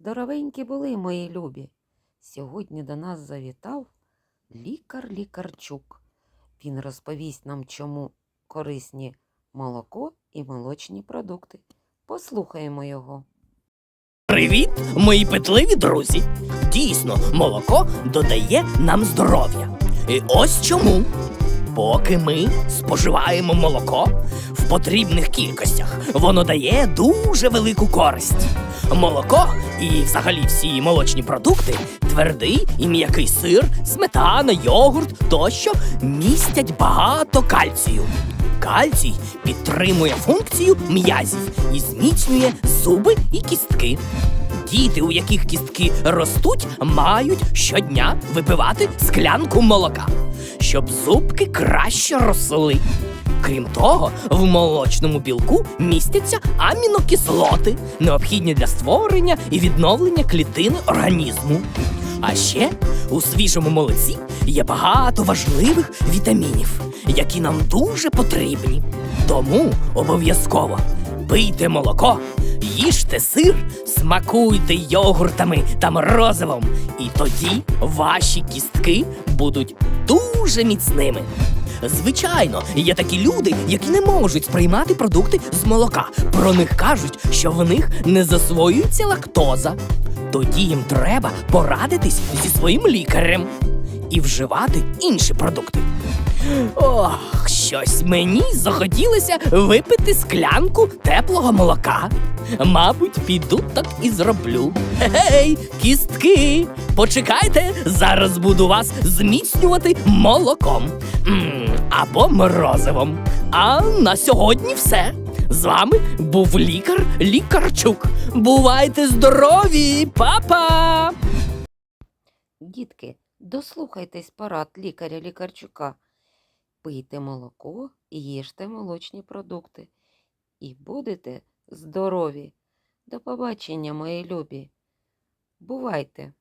Здоровенькі були, мої любі. Сьогодні до нас завітав лікар Лікарчук. Він розповість нам, чому корисні молоко і молочні продукти. Послухаємо його. Привіт, мої петливі друзі! Дійсно, молоко додає нам здоров'я. І ось чому. Поки ми споживаємо молоко в потрібних кількостях, воно дає дуже велику користь. Молоко і взагалі всі молочні продукти, твердий і м'який сир, сметана, йогурт тощо містять багато кальцію. Кальцій підтримує функцію м'язів і зміцнює зуби і кістки. Діти, у яких кістки ростуть, мають щодня випивати склянку молока, щоб зубки краще росли. Крім того, в молочному білку містяться амінокислоти, необхідні для створення і відновлення клітини організму. А ще у свіжому молоці є багато важливих вітамінів, які нам дуже потрібні. Тому обов'язково пийте молоко, їжте сир, смакуйте йогуртами та морозивом, і тоді ваші кістки будуть дуже міцними. Звичайно, є такі люди, які не можуть сприймати продукти з молока. Про них кажуть, що в них не засвоюється лактоза. Тоді їм треба порадитись зі своїм лікарем і вживати інші продукти. Ох, щось мені захотілося випити склянку теплого молока. Мабуть, піду так і зроблю. Гей, кістки! Почекайте, зараз буду вас зміцнювати молоком або морозивом. А на сьогодні все. З вами був лікар Лікарчук. Бувайте здорові, папа! Дітки, дослухайтесь порад лікаря Лікарчука. Пийте молоко і їжте молочні продукти. І будете здорові. До побачення, мої любі. Бувайте!